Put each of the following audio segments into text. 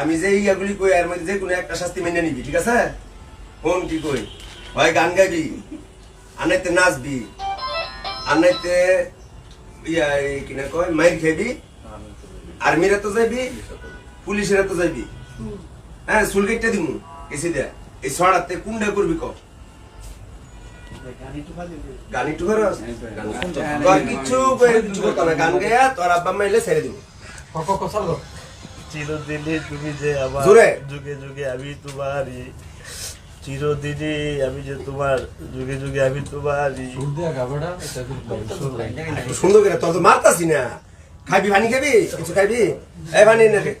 আমি যে ইয়াগুলি কই, এর মধ্যে যে কোনো একটা শাস্তি মেনে নিবি, ঠিক আছে? কোন কি কই? হয় গান গাইবি আনাইতে নাচবি, আনাইতে ইয়া, এই কিনা কয়, মাইর খাইবি, আর্মিরা তো যাইবি, পুলিশেরা তো যাইবি। হ্যাঁ কেটে দিমু এসে দেয়া এই ছড়াতে কোনটা করবি ক? গান একটু করস তোর কিচ্ছু কিছু করতো না। গান গাইয়া তোর আব্বা মাইলে ছেড়ে দিব। চিরদিনই তুমি যে আমার। যুগে যুগে আমি তোমারই। চিরদিনই আমি যে তোমার যুগে যুগে আমি তোমারই। সুন্দর করে তোর তো মারতাছি না। খাবি পানি খাবি? কিছু খাবি এই পানি না রে।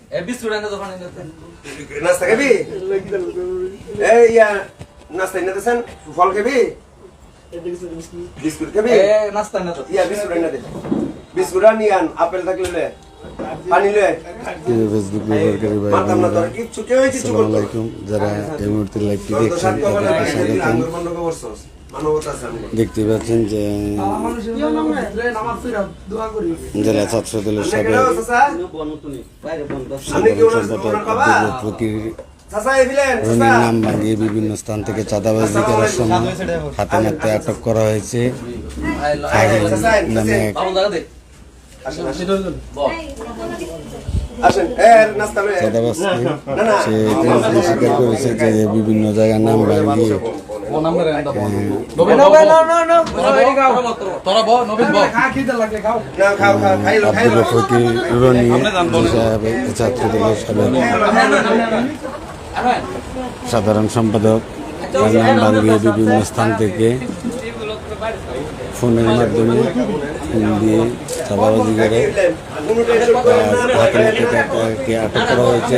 নাস্তা খাবি? এই ইয়া নাস্তা এনে দেছেন ফল খাবি? বিস্কুট খাবি? ইয়া বিস্কুট এনে দে। বিস্কুট আনি আন আপেল থাকলে ফেসবুক ব্যবহারকারী ভাই আসসালামু আলাইকুম। যারা এই মুহূর্তে লাইভটি দেখছেন তাদেরকে স্বাগতম। দেখতে পাচ্ছেন যে জেলা ছাত্র দলের সাবেক? নাম ভাঙিয়ে বিভিন্ন স্থান থেকে চাঁদাবাজি করার সময় হাতে নাতে আটক করা হয়েছে। নামে সে স্বীকার করেছে যে বিভিন্ন জায়গার নাম ভাঙিয়ে সাধারণ সম্পাদক তার নাম ভাঙিয়ে বিভিন্ন স্থান থেকে ফোনের মাধ্যমে ফোন দিয়ে চাঁদাবাজি করে কোনো টেনশন করেন না, হাতে নাতে তাকে আটক করা হয়েছে।